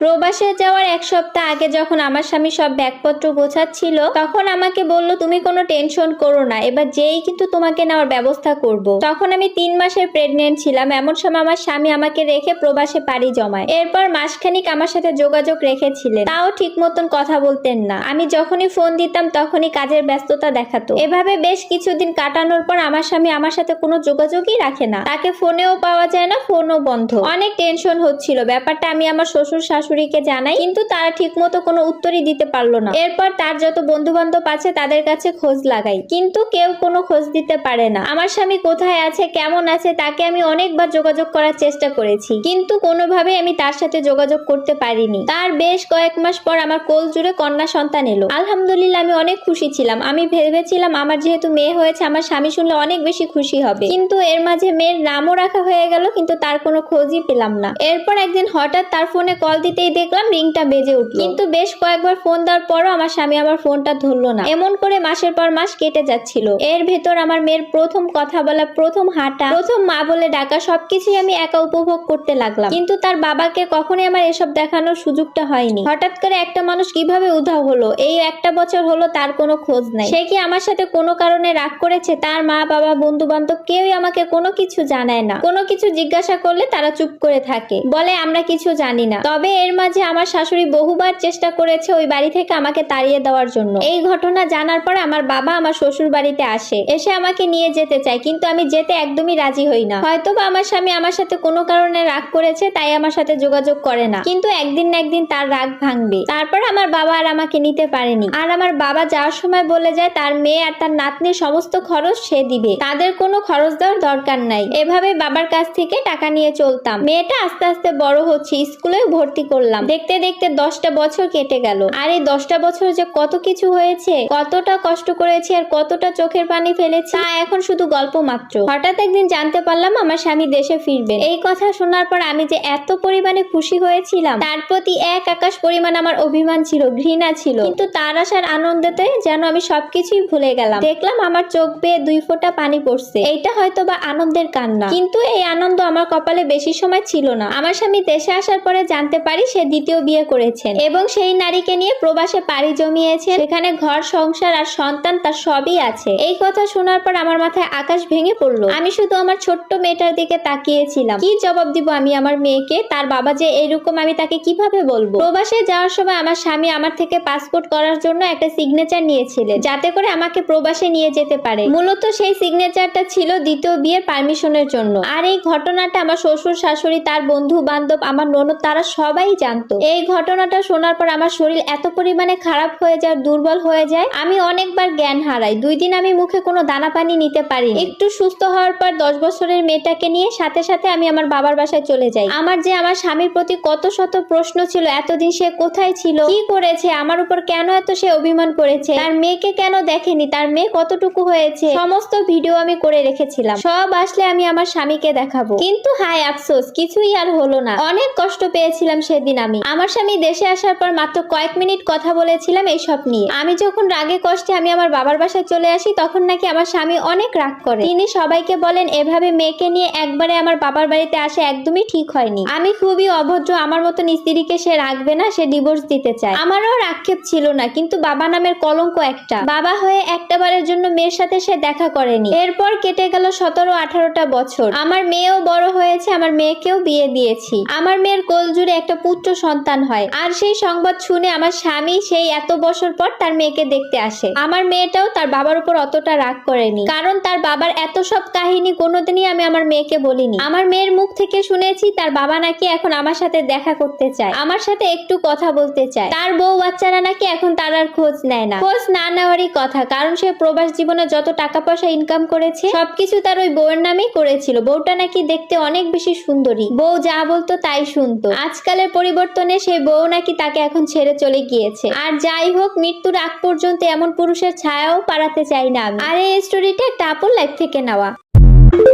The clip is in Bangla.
প্রবাসে যাওয়ার এক সপ্তাহ আগে যখন আমার স্বামী সব ব্যাগপত্র গোছাচ্ছিল, তখন আমাকে বলল, তুমি কোনো টেনশন করো না, এবার যেই কিন্তু তোমাকে নেওয়ার ব্যবস্থা করব। তখন আমি তিন মাসের প্রেগনেন্ট ছিলাম, এমন সময় আমার স্বামী আমাকে রেখে প্রবাসে পাড়ি জমায়। এরপর মাসখানিক আমার সাথে যোগাযোগ রেখেছিলেন। তাও ঠিক মতন কথা বলতেন না। আমি যখনই ফোন দিতাম, তখনই কাজের ব্যস্ততা দেখাতো। এভাবে বেশ কিছুদিন কাটানোর পর আমার স্বামী আমার সাথে কোনো যোগাযোগই রাখে না। তাকে ফোনেও পাওয়া যায় না ফোনও বন্ধ। অনেক টেনশন হচ্ছিল। ব্যাপারটা আমি আমার শ্বশুর শাশুড়িকে জানাই, কিন্তু তারা ঠিক মতো কোনো উত্তরই দিতে পারল না। এরপর তার যত বন্ধু বান্ধব আছে, তাদের কাছে খোঁজ লাগাই। কিন্তু কেউ কোনো খোঁজ দিতে পারে না। আমার স্বামী কোথায় আছে, কেমন আছে, তাকে আমি অনেকবার যোগাযোগ করার চেষ্টা করেছি। কিন্তু কোনোভাবে আমি তার সাথে যোগাযোগ করতে পারিনি। তার বেশ কয়েক মাস পর আমার কোল জুড়ে কন্যা সন্তান এলো। আলহামদুলিল্লাহ, আমি অনেক খুশি ছিলাম। আমি ভেবেছিলাম, আমার যেহেতু মেয়ে হয়েছে, আমার স্বামী শুনলে অনেক বেশি খুশি হবে। কিন্তু এর মাঝে মেয়ের নামও রাখা হয়ে গেল, কিন্তু তার কোনো খোঁজই পেলাম না। এরপর একদিন হঠাৎ তার ফোনে কল দিতেই দেখলাম রিংটা বেজে উঠল। কিন্তু বেশ কয়েকবার ফোন দেওয়ার পরও আমার স্বামী আমার ফোনটা ধরলো না। এমন করে মাসের পর মাস কেটে যাচ্ছিল। এর ভেতর আমার মেয়ের প্রথম কথা বলা, প্রথম হাঁটা, প্রথম মা বলে ডাকা সবকিছুই আমি একা উপভোগ করতে লাগলাম। কিন্তু তার বাবাকে কখনোই আমার এসব দেখানোর সুযোগটা হয়নি। হঠাৎ করে একটা মানুষ কীভাবে উধাও হলো, এই একটা বছর হলো তার কোনো খোঁজ নাই। সে কি আমার সাথে কোনো কারণে রাগ করেছে? তার মা, বাবা বন্ধু বান্ধব কেউই আমাকে কোনো কিছু জানায় না। কোনো কিছু জিজ্ঞাসা করলে তারা চুপ করে থাকে। বলে, আমরা কিছু জানি না। তবে এর মাঝে আমার শাশুড়ি বহুবার চেষ্টা করেছে ওই বাড়ি থেকে আমাকে তাড়িয়ে দেওয়ার জন্য। এই ঘটনা জানার পরে আমার বাবা আমার শ্বশুর বাড়িতে আসে। এসে আমাকে নিয়ে যেতে চায়, কিন্তু আমি যেতে একদমই রাজি হই না। হয়তো বা আমার স্বামী আমার সাথে কোনো কারণে রাগ করেছে, তাই আমার সাথে যোগাযোগ করে না। কিন্তু একদিন না একদিন তার রাগ ভাঙবে। তারপর আমার বাবা আর আমাকে নিতে পারেনি। আর আমার বাবা যাওয়ার সময় বলে যায়, তার মেয়ে আর তার নাতনির সমস্ত খরচ সে দিবে। তাদের কোনো খরচ দেওয়ার দরকার নাই। এভাবে বাবার কাছ থেকে টাকা নিয়ে চলতাম। মেয়েটা আস্তে আস্তে বড় হচ্ছে, স্কুলে ভর্তি করলাম। দেখতে দেখতে দশটা বছর কেটে গেল। আর এই দশটা বছর যে কত কিছু হয়েছে, কতটা কষ্ট করেছি আর কতটা চোখের পানি ফেলেছি, তা এখন শুধু গল্প মাত্র। হঠাৎ একদিন জানতে পারলাম আমার স্বামী দেশে ফিরবেন। এই কথা শোনার পর আমি যে এত পরিমাণে খুশি হয়েছিলাম, তার প্রতি এক আকাশ পরিমাণ আমার অভিমান ছিল, ঘৃণা ছিল। কিন্তু তার আসার আনন্দেতে যেন আমি সবকিছুই ভুলে গেলাম। দেখলাম আমার চোখ বেয়ে দুই ফোঁটা পানি পড়ছে। এইটা হয়তো বা আনন্দের কান্না। কিন্তু এই আনন্দ আমার কপালে বেশি সময় ছিল না। আমার স্বামী দেশে আসার পরে জানতে পারি সে দ্বিতীয় বিয়ে করেছেন এবং সেই নারীকে নিয়ে প্রবাসে পাড়ি জমিয়েছে সেখানে ঘর, সংসার আর সন্তান তার সবই আছে। এই কথা শোনার পর আমার মাথায় আকাশ ভেঙে পড়ল। আমি শুধু আমার ছোট্ট মেয়েটার দিকে তাকিয়েছিলাম। কি জবাব দিব আমি আমার মেয়েকে? তার বাবা যে এরকম আমি তাকে কীভাবে বলব? প্রবাসে যাওয়ার সময় আমার স্বামী আমার থেকে পাসপোর্ট করার জন্য একটা সিগনেচার নিয়েছিলেন, যাতে করে আমাকে প্রবাসে নিয়ে যেতে পারে। মূলত সেই সিগনেচারটা ছিল দ্বিতীয় বিয়ের পারমিশনের জন্য। আর এই ঘটনাটা আমার শ্বশুর, শাশুড়ি, তার বন্ধু বান্ধব আমার ননদ, তারা সবাই জানতো। এই ঘটনাটা শোনার পর আমার শরীর এত পরিমাণে খারাপ হয়ে যায়, দুর্বল হয়ে যায়, আমি অনেকবার জ্ঞান হারাই। দুই দিন আমি মুখে কোনো দানা পানি নিতে পারি একটু সুস্থ হওয়ার পর দশ বছরের মেয়েটাকে নিয়ে সাথে সাথে আমি আমার বাবার বাসায় চলে যাই। আমার যে আমার স্বামীর প্রতি কত শত প্রশ্ন ছিল, এতদিন সে কোথায় ছিল, কি করেছে, আমার উপর কেন এত সে অভিমান করেছে, তার মেয়েকে কেন দেখেনি, তার মেয়ে কতটুকু হয়েছে, সমস্ত ভিডিও আমি করে রেখেছিলাম। সব আসলে আমি আমার স্বামীকে দেখাবো। কিন্তু হায় আফসোস, কিছুই আর হলো না। অনেক কষ্ট পেয়েছিলাম সেদিন আমি। আমার স্বামী দেশে আসার পর মাত্র কয়েক মিনিট কথা বলেছিলাম এইসব নিয়ে। আমি যখন রাগে কষ্টে আমি আমার বাবার বাসায় চলে আসি, তখন নাকি আমার স্বামী অনেক রাগ করে। তিনি সবাইকে বলেন, এভাবে মেয়েকে নিয়ে একবারে আমার বাবার বাড়িতে আসা একদমই ঠিক হয়নি। আমি খুবই অভদ্র, আমার মতন স্ত্রীকে সে রাখবে না, সে ডিভোর্স দিতে চায়। আমারও আক্ষেপ ছিল না, কিন্তু বাবা নামের কলঙ্ক একটা। বাবা হয়ে একটা বারের জন্য মেয়ের সাথে সে দেখা করেনি। এরপর কেটে গেল সতেরো, আঠারোটা বছর। আমার মেয়েও বড় হয়েছে, আমার মেয়েকেও বিয়ে দিয়েছি। আমার মেয়ের কোল জুড়ে একটা পুত্র সন্তান হয়। আর সেই সংবাদ শুনে আমার স্বামী সেই এত বছর পর তার মেয়েকে দেখতে আসে। আমার মেয়েটাও তার বাবার উপর অতটা রাগ করেনি। কারণ তার বাবার এত সব কাহিনী কোনোদিনই আমি আমার মেয়েকে বলিনি। আমার মেয়ের মুখ থেকে শুনেছি তার বাবা নাকি এখন আমার সাথে দেখা করতে চায়। আমার সাথে একটু কথা বলতে চায়। তার বউ বাচ্চারা নাকি এখন তার আর খোঁজ নেয় না। খোঁজ না নেওয়ারই কথা। কারণ সে প্রবাস জীবনে যত টাকা পয়সা ইনকাম করেছে, সবকিছু তার ওই বউয়ের নামেই করেছিল। বউটা নাকি দেখতে অনেক বেশি সুন্দরী। বউ যা বলতো তাই শুনতো। আজকালের পরিবর্তনে সে বউ নাকি তাকে এখন ছেড়ে চলে গিয়েছে। আর যাই হোক, মৃত্যুর আগ পর্যন্ত এমন পুরুষের ছায়াও পাড়াতে চাই না আর এই স্টোরিটা একটা আপুর লাইফ থেকে নেওয়া।